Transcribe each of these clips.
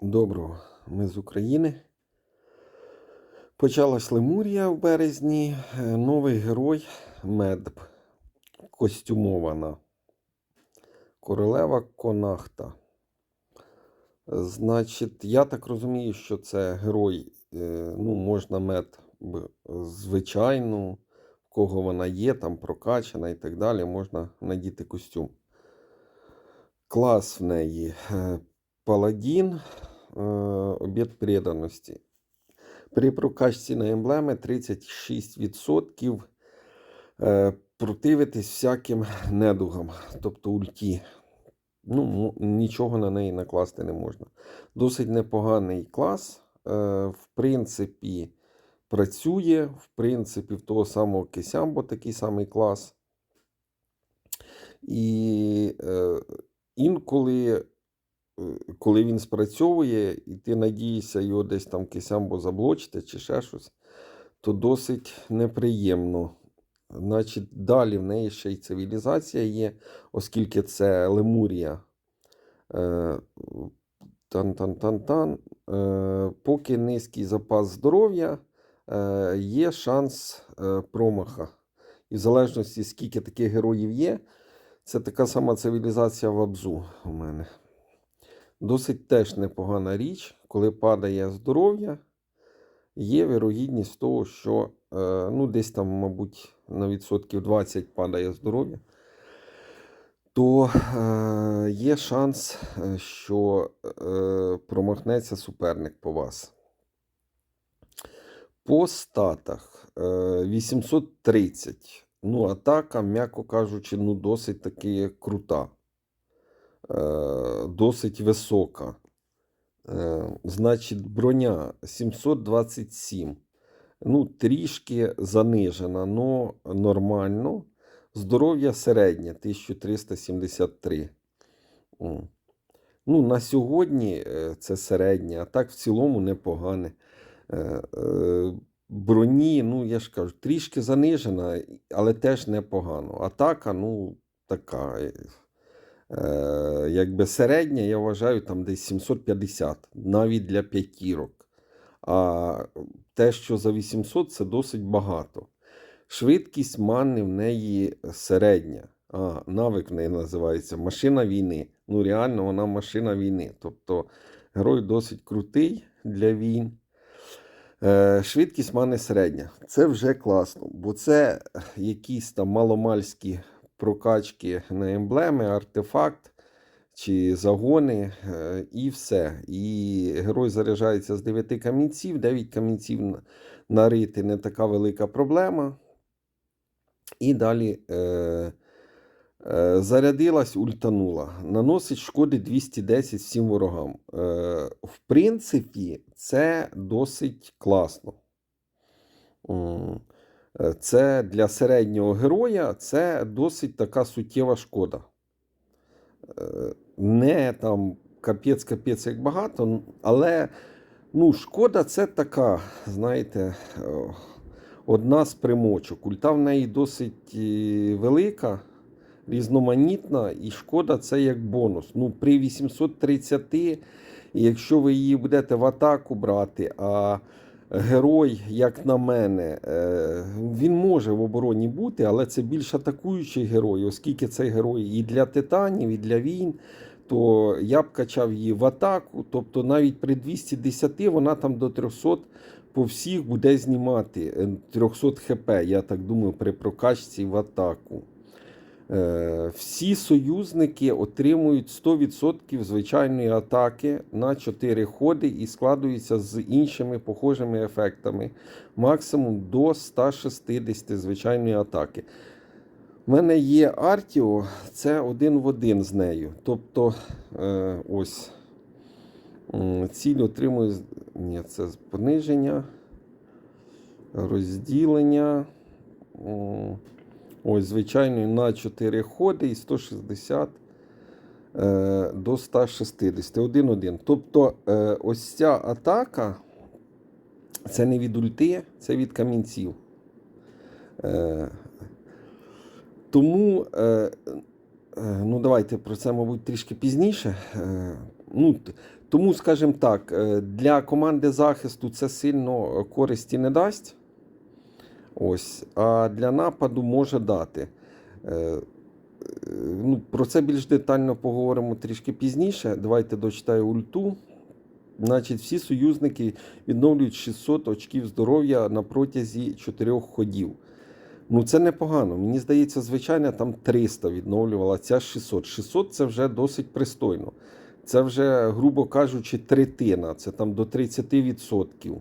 Доброго, ми з України. Почалась Лемурія в березні. Е, Новий герой Медб. Костюмована. Королева Конахта. Значить, я так розумію, що це герой, е, ну, можна мед звичайну, в кого вона є, там прокачана і так далі, можна надіти костюм. Клас в неї е, Паладін, об'єкт преданості. При прокачці на емблеми 36% е, противитись всяким недугам, тобто ульті. Ну, нічого на неї накласти не можна. Досить непоганий клас. Е, в принципі, працює. В принципі, в того самого Кисямбо такий самий клас. І е, інколи, е, коли він спрацьовує, і ти надієшся його десь там Кисямбо заблочити чи ще щось, то досить неприємно. Значить, далі в неї ще й цивілізація є, оскільки це Лемурія. Е, Тан-тан-тан-тан. Е, Поки низький запас здоров'я, е, є шанс е, промаха. І в залежності, скільки таких героїв є, це така сама цивілізація в Абзу у мене. Досить теж непогана річ, коли падає здоров'я, є вірогідність того, що е, ну, десь там, мабуть, на відсотків 20 падає здоров'я, то е, є шанс, е, що промахнеться суперник по вас. По статах е, 830. Ну, атака, м'яко кажучи, ну, досить таки крута, досить висока. Е, значить, броня 727. Ну, трішки занижена, но нормально. Здоров'я середнє 1373. Ну, на сьогодні е, це середнє, а так в цілому непогане. Е, е, Броні, ну я ж кажу, трішки занижена, але теж непогано. Атака, ну, така. Е, Якби середня, я вважаю, там десь 750, навіть для п'ятірок. А те, що за 800, це досить багато. Швидкість мани в неї середня. А, навик в неї називається машина війни. Ну, реально, вона машина війни. Тобто герой досить крутий для війн. Е, швидкість мани середня. Це вже класно, бо це якісь там маломальські прокачки на емблеми, артефакт чи загони, е, і все. І герой заряджається з 9 камінців. 9 камінців нарити не така велика проблема. І далі е, е, зарядилась, ультанула. Наносить шкоди 210 всім ворогам. Е, в принципі, це досить класно. Е, Це для середнього героя це досить така суттєва шкода. Е, Не там капець-капець як багато, але ну, шкода це така, знаєте, одна з примочок. Ульта в неї досить е, велика, різноманітна, і шкода це як бонус. Ну, при 830, якщо ви її будете в атаку брати, а герой, як на мене, е, він може в обороні бути, але це більш атакуючий герой, оскільки цей герой і для титанів, і для війн. То я б качав її в атаку, тобто навіть при 210 вона там до 300 по всіх буде знімати е, 300 хп, я так думаю, при прокачці в атаку. Е, Всі союзники отримують 100% звичайної атаки на 4 ходи і складуються з іншими похожими ефектами. Максимум до 160 звичайної атаки. У мене є Артіо, це один в один з нею. Тобто, е, ось ціль отримує. Ні, це пониження, розділення. Ось, звичайно, на 4 ходи і 160 е, до 160. Один-один. Тобто, е, ось ця атака це не від ульти, це від камінців. Е, тому, ну давайте про це, мабуть, трішки пізніше. Ну, тому, скажімо так, для команди захисту це сильно користі не дасть. Ось, а для нападу може дати. Е, е, Ну, про це більш детально поговоримо трішки пізніше. Давайте дочитаю ульту. Значить, всі союзники відновлюють 600 очків здоров'я на протязі 4 ходів. Ну, це непогано. Мені здається, звичайно, там 300 відновлювала, ця 600. 600 це вже досить пристойно. Це вже, грубо кажучи, третина, це там до 30%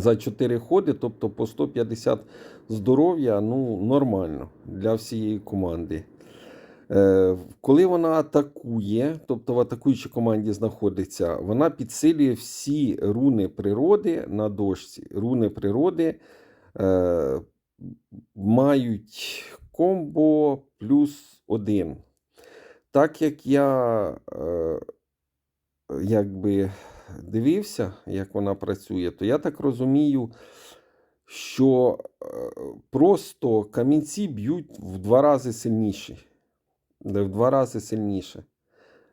за 4 ходи, тобто по 150 здоров'я, ну, нормально для всієї команди. Е, Коли вона атакує, тобто в атакуючій команді знаходиться, вона підсилює всі руни природи на дошці. Руни природи е, мають комбо плюс один. Так як я е, якби дивився, як вона працює, то я так розумію, що е, просто камінці б'ють в два рази сильніші. В два рази сильніше.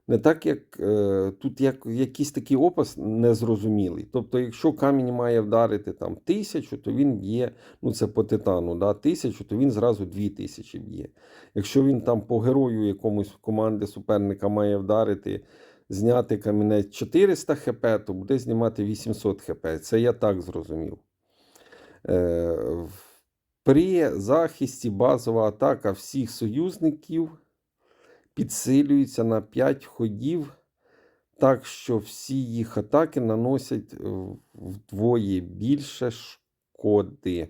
Не так, як е, тут як, якийсь такий опис незрозумілий. Тобто, якщо камінь має вдарити там тисячу, то він б'є, ну це по титану, да, тисячу, то він зразу дві тисячі б'є. Якщо він там по герою якомусь команди суперника має вдарити, зняти камінець 400 хп, то буде знімати 800 хп. Це я так зрозумів. Е, при захисті базова атака всіх союзників підсилюється на 5 ходів, так що всі їх атаки наносять вдвоє більше шкоди.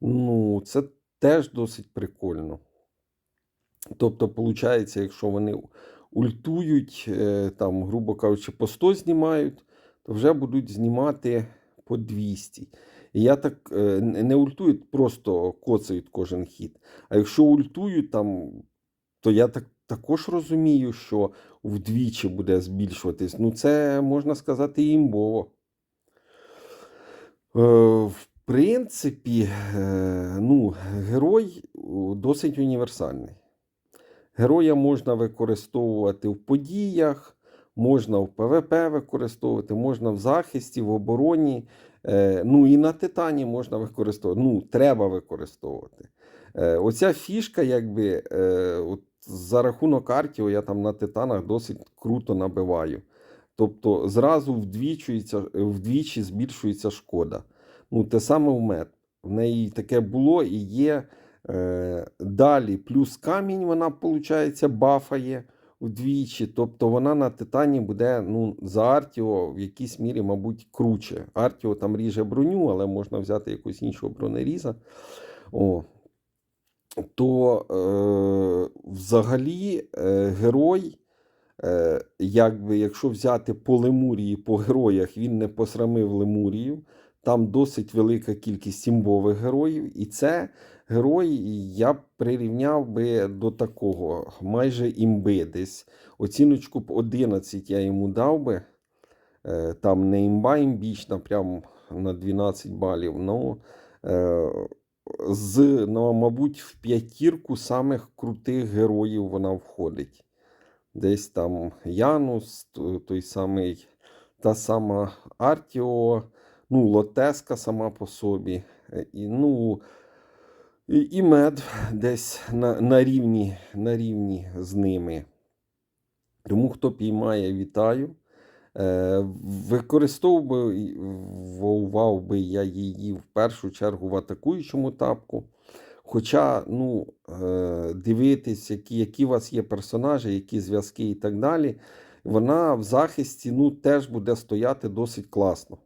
Ну, це теж досить прикольно. Тобто, виходить, якщо вони ультують, е, там, грубо кажучи, по 100 знімають, то вже будуть знімати по 200. І я так е, не ультують, просто коцають кожен хід. А якщо ультують, там, то я так також розумію, що вдвічі буде збільшуватись. Ну, це можна сказати імбово. Е, в принципі, ну, герой досить універсальний. Героя можна використовувати в подіях, можна в ПВП використовувати, можна в захисті, в обороні. Е, ну і на Титані можна використовувати. Ну, треба використовувати. Е, оця фішка, якби, е, от за рахунок Артіо, я там на Титанах досить круто набиваю. Тобто зразу вдвічі збільшується шкода. Ну, те саме в мед. В неї таке було і є. Е, далі, плюс камінь, вона, виходить, бафає вдвічі. Тобто вона на титані буде ну, за Артіо в якійсь мірі, мабуть, круче. Артіо там ріже броню, але можна взяти якусь іншого бронеріза. О. То е, взагалі е, герой, е, якби, якщо взяти по Лемурії, по героях, він не посрамив Лемурію. Там досить велика кількість імбових героїв, і це герой я б прирівняв би до такого, майже імби десь. Оціночку б 11 я йому дав би. Е, Там не імба імбічна, прям на 12 балів. Ну, з, ну, мабуть, в п'ятірку самих крутих героїв вона входить. Десь там Янус, той самий, та сама Артіо, ну, Лотеска сама по собі. е, І, ну, і, мед десь на, на, рівні, на рівні з ними. Тому хто піймає, вітаю. Е, використовував би я її в першу чергу в атакуючому тапку. Хоча, ну, е, дивитись, які, які у вас є персонажі, які зв'язки і так далі, вона в захисті ну, теж буде стояти досить класно.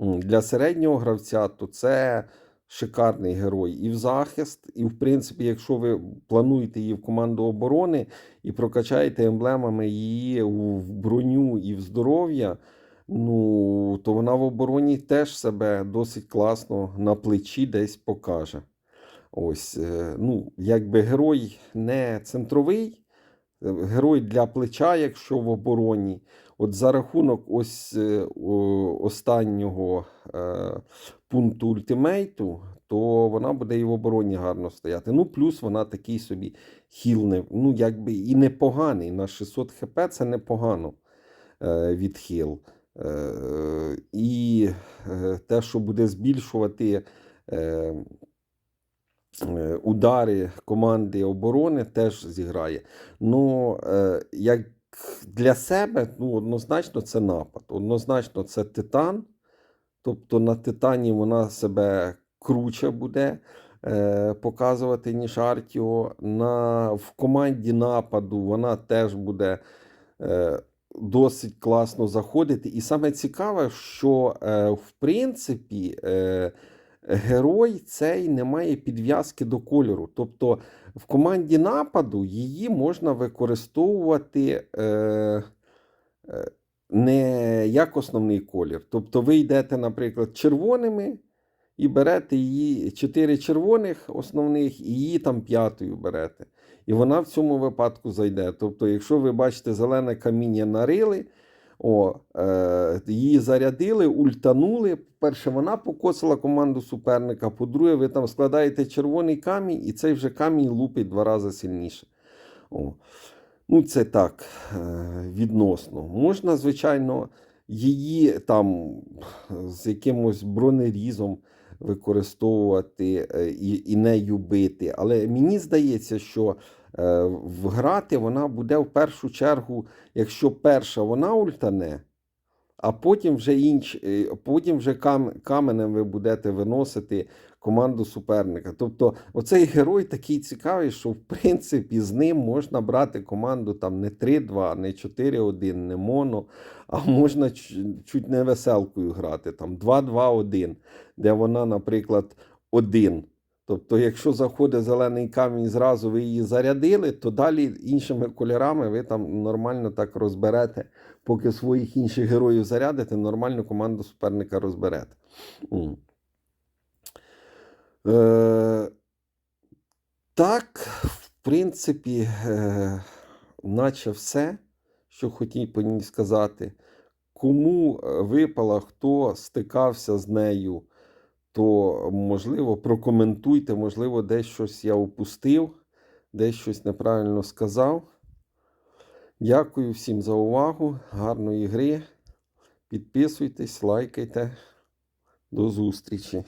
Для середнього гравця, то це шикарний герой і в захист, і в принципі, якщо ви плануєте її в команду оборони і прокачаєте емблемами її в броню і в здоров'я, ну то вона в обороні теж себе досить класно на плечі десь покаже. Ось, е, ну, якби герой не центровий, е, герой для плеча, якщо в обороні. От за рахунок ось е, останнього е, пункту ультимейту, то вона буде і в обороні гарно стояти. Ну, плюс вона такий собі хіл, ну, якби і непоганий. На 600 хп це непогано е, відхил. І те, що буде збільшувати удари команди оборони, теж зіграє. Ну, як для себе, ну, однозначно, це напад. Однозначно, це титан. Тобто на титані вона себе круче буде е, показувати, ніж Артіо. На, в команді нападу вона теж буде е, досить класно заходити. І саме цікаве, що е, в принципі е, герой цей не має підв'язки до кольору. Тобто в команді нападу її можна використовувати. Е, е, не як основний колір. Тобто ви йдете, наприклад, червоними і берете її чотири червоних основних, і її там п'ятою берете. І вона в цьому випадку зайде. Тобто, якщо ви бачите зелене каміння нарили, о, е, її зарядили, ультанули. По-перше, вона покосила команду суперника. По-друге, ви там складаєте червоний камінь, і цей вже камінь лупить два рази сильніше. О. Ну, це так, е, відносно. Можна, звичайно, її там з якимось бронерізом використовувати е, і, і нею бити. Але мені здається, що е, вграти вона буде в першу чергу, якщо перша вона ультане, а потім вже інш, е, потім вже кам, каменем ви будете виносити команду суперника. Тобто, оцей герой такий цікавий, що в принципі з ним можна брати команду там не 3-2, не 4-1, не моно, а можна чу- чуть не веселкою грати, там 2-2-1, де вона, наприклад, один. Тобто, якщо заходить зелений камінь, зразу ви її зарядили, то далі іншими кольорами ви там нормально так розберете, поки своїх інших героїв зарядите, нормальну команду суперника розберете. Е, так, в принципі, е, наче все, що хотів по ній сказати. Кому е, випала, хто стикався з нею, то, можливо, прокоментуйте, можливо, десь щось я упустив, десь щось неправильно сказав. Дякую всім за увагу, гарної гри. Підписуйтесь, лайкайте. До зустрічі!